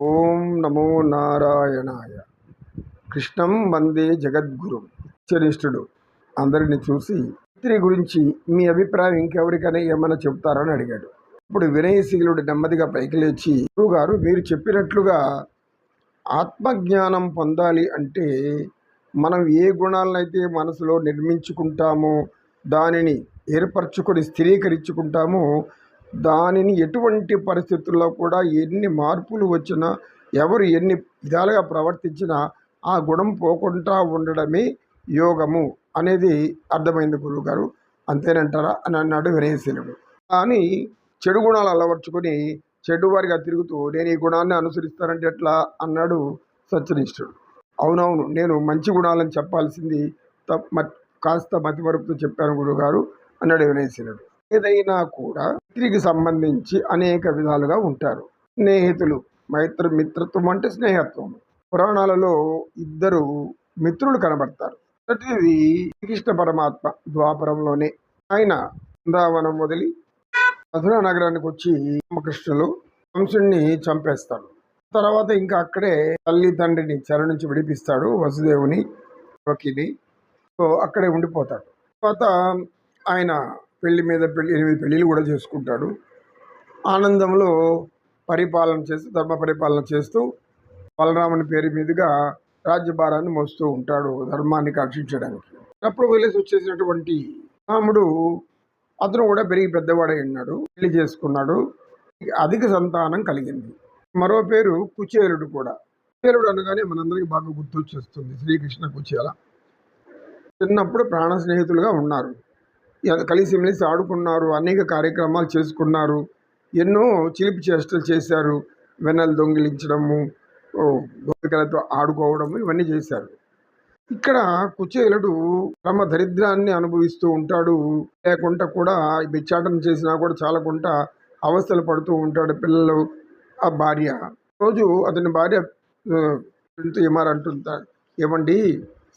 ఓం నమో నారాయణాయ. కృష్ణం వందే జగద్గురు. చరిష్ఠుడు అందరిని చూసి స్త్రీ గురించి మీ అభిప్రాయం ఇంకెవరికైనా ఏమైనా చెప్తారని అడిగాడు. ఇప్పుడు వినయశీలుడు నెమ్మదిగా పైకి లేచి గారు మీరు చెప్పినట్లుగా ఆత్మజ్ఞానం పొందాలి అంటే మనం ఏ గుణాలనైతే మనసులో నిర్మించుకుంటామో దానిని ఏర్పరచుకొని స్థిరీకరించుకుంటామో దానిని ఎటువంటి పరిస్థితుల్లో కూడా ఎన్ని మార్పులు వచ్చినా ఎవరు ఎన్ని విధాలుగా ప్రవర్తించినా ఆ గుణం పోకుండా ఉండడమే యోగము అనేది అర్థమైంది గురువుగారు. అంతేనంటారా? అని అన్నాడు వినయశీలుడు. కానీ చెడు గుణాలు అలవర్చుకొని చెడు వారిగా తిరుగుతూ నేను ఈ గుణాన్ని అనుసరిస్తానంటే ఎట్లా? అన్నాడు సత్యనిష్ఠుడు. అవునవును నేను మంచి గుణాలను చెప్పాల్సింది తప్ మ- కాస్త మతిమరుపుతో చెప్పాను గురువుగారు అన్నాడు వినయశీలుడు. ఏదైనా కూడా స్త్రీకి సంబంధించి అనేక విధాలుగా ఉంటారు. స్నేహితులు మైత్ర మిత్రత్వం అంటే స్నేహత్వం. పురాణాలలో ఇద్దరు మిత్రులు కనబడతారు. మొదటిది శ్రీకృష్ణ పరమాత్మ ద్వాపరంలోనే. ఆయన బృందావనం వదిలి మధురా నగరానికి వచ్చి రామకృష్ణులు కంసుడిని చంపేస్తాడు తర్వాత ఇంకా అక్కడే తల్లి తండ్రిని చెర నుంచి విడిపిస్తాడు వసుదేవుని వకిని. సో అక్కడే ఉండిపోతాడు. తర్వాత ఆయన పెళ్ళి మీద పెళ్ళి ఎనిమిది పెళ్ళిళ్ళు కూడా చేసుకుంటాడు. ఆనందంలో పరిపాలన చేస్తూ ధర్మ పరిపాలన చేస్తూ బలరాముని పేరు మీదుగా రాజ్యభారాన్ని మోస్తూ ఉంటాడు ధర్మాన్ని కాక్షించడానికి. అప్పుడు వదిలేసి వచ్చేసినటువంటి రాముడు అతను కూడా పెరిగి పెద్దవాడై ఉన్నాడు పెళ్ళి చేసుకున్నాడు. అధిక సంతానం కలిగింది. మరో పేరు కుచేలుడు కూడా. కుచేలుడు అనగానే మనందరికీ బాగా గుర్తొచ్చేస్తుంది శ్రీకృష్ణ కుచేల. చిన్నప్పుడు ప్రాణ స్నేహితులుగా ఉన్నారు. కలిసిమెలిసి ఆడుకున్నారు అనేక కార్యక్రమాలు చేసుకున్నారు ఎన్నో చిలిపి చేష్టలు చేశారు వెన్నెలు దొంగిలించడము ఓ, గోపికలతో ఆడుకోవడము ఇవన్నీ చేశారు. ఇక్కడ కుచేలుడు తమ దరిద్రాన్ని అనుభవిస్తూ ఉంటాడు. లేకుండా కూడా బిచ్చాటం చేసినా కూడా చాలకుండా అవస్థలు పడుతూ ఉంటాడు పిల్లలు ఆ భార్య. రోజు అతని భార్య ఆ, ఏమారంటుంటా ఏమండి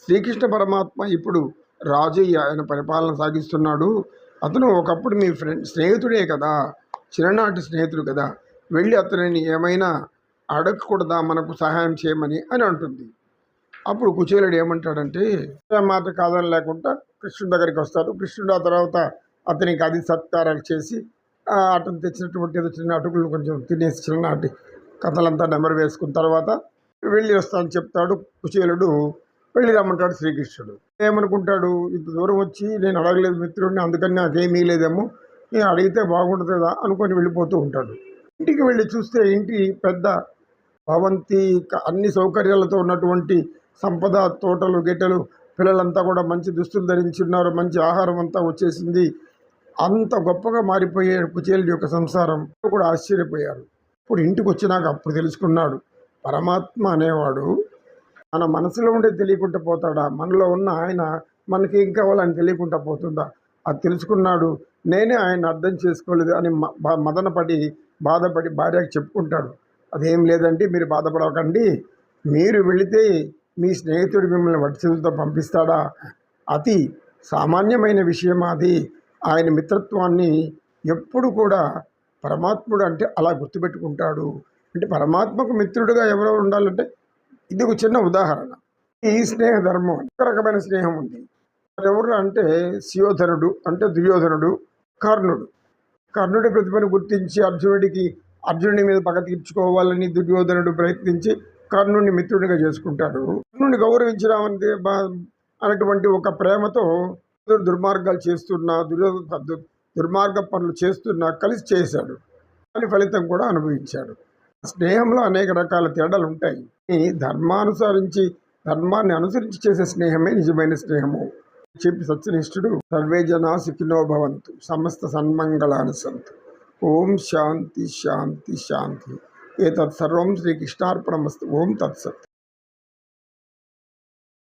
శ్రీకృష్ణ పరమాత్మ ఇప్పుడు రాజు ఆయన పరిపాలన సాగిస్తున్నాడు. అతను ఒకప్పుడు మీ ఫ్రెండ్ స్నేహితుడే కదా. చిన్ననాటి స్నేహితుడు కదా. వెళ్ళి అతనిని ఏమైనా అడగకూడదా? మనకు సహాయం చేయమని అని అంటుంది. అప్పుడు కుచేలుడు ఏమంటాడంటే మాట కాదని లేకుండా కృష్ణుడి దగ్గరికి వస్తాడు కృష్ణుడు ఆ తర్వాత అతనికి అది సత్కారాలు చేసి అతను తెచ్చినటువంటి ఏదో చిన్న అటుకులు కొంచెం తినేసి చిన్ననాటి కథలంతా నెంబర్ వేసుకున్న తర్వాత వెళ్ళి వస్తానని చెప్తాడు కుచేలుడు. వెళ్ళి రమ్మంటాడు శ్రీకృష్ణుడు. ఏమనుకుంటాడు? ఇంత దూరం వచ్చి నేను అడగలేదు మిత్రుడిని అందుకని నాకేమీ లేదేమో. నేను అడిగితే బాగుంటుంది కదా అనుకొని వెళ్ళిపోతూ ఉంటాడు. ఇంటికి వెళ్ళి చూస్తే ఇంటి పెద్ద భవంతి అన్ని సౌకర్యాలతో ఉన్నటువంటి సంపద తోటలు గిట్టలు పిల్లలంతా కూడా మంచి దుస్తులు ధరించి ఉన్నారు. మంచి ఆహారం అంతా వచ్చేసింది. అంత గొప్పగా మారిపోయే కుచేలుడి యొక్క సంసారం కూడా ఆశ్చర్యపోయారు. ఇప్పుడు ఇంటికి వచ్చినాక అప్పుడు తెలుసుకున్నాడు పరమాత్మ అనేవాడు మన మనసులో ఉండే తెలియకుండా పోతాడా? మనలో ఉన్న ఆయన మనకి ఏం కావాలని తెలియకుండా పోతుందా? అది తెలుసుకున్నాడు. నేనే ఆయన అర్థం చేసుకోలేదు అని మ- మదనపడి బాధపడి భార్యకి చెప్పుకుంటాడు. అదేం లేదండి మీరు బాధపడకండి మీరు వెళితే మీ స్నేహితుడు మిమ్మల్ని వడిచెలతో పంపిస్తాడా? అతి సామాన్యమైన విషయం అది. ఆయన మిత్రత్వాన్ని ఎప్పుడు కూడా పరమాత్ముడు అంటే అలా గుర్తుపెట్టుకుంటాడు. అంటే పరమాత్మకు మిత్రుడుగా ఎవరెవరు ఉండాలంటే ఇది ఒక చిన్న ఉదాహరణ. ఈ స్నేహ ధర్మం ఒక రకమైన స్నేహం ఉంది. ఎవరు అంటే శియోధనుడు అంటే దుర్యోధనుడు కర్ణుడు. కర్ణుడి ప్రతిభను గుర్తించి అర్జునుడికి అర్జునుడి మీద పగ తీర్చుకోవాలని దుర్యోధనుడు ప్రయత్నించి కర్ణుడిని మిత్రుడిగా చేసుకుంటాడు. కర్ణుడిని గౌరవించడానికి అనేటువంటి ఒక ప్రేమతో దుర్మార్గాలు చేస్తున్నా దుర్యోధ దుర్మార్గ పనులు చేస్తున్నా కలిసి చేశాడు. దాని ఫలితం కూడా అనుభవించాడు. స్నేహంలో అనేక రకాల తేడాలు ఉంటాయి. ఈ ధర్మానుసరించి ధర్మాన్ని అనుసరించి చేసే స్నేహమే నిజమైన స్నేహము. చెప్పి సత్యనిష్ఠుడు సర్వే జనా సుఖినో భవంతు సమస్త సన్మంగళాన్ని సంతు. ఓం శాంతి శాంతి శాంతి. ఏతత్ సర్వం శ్రీకృష్ణార్పణమస్తు ఓం తత్సత్.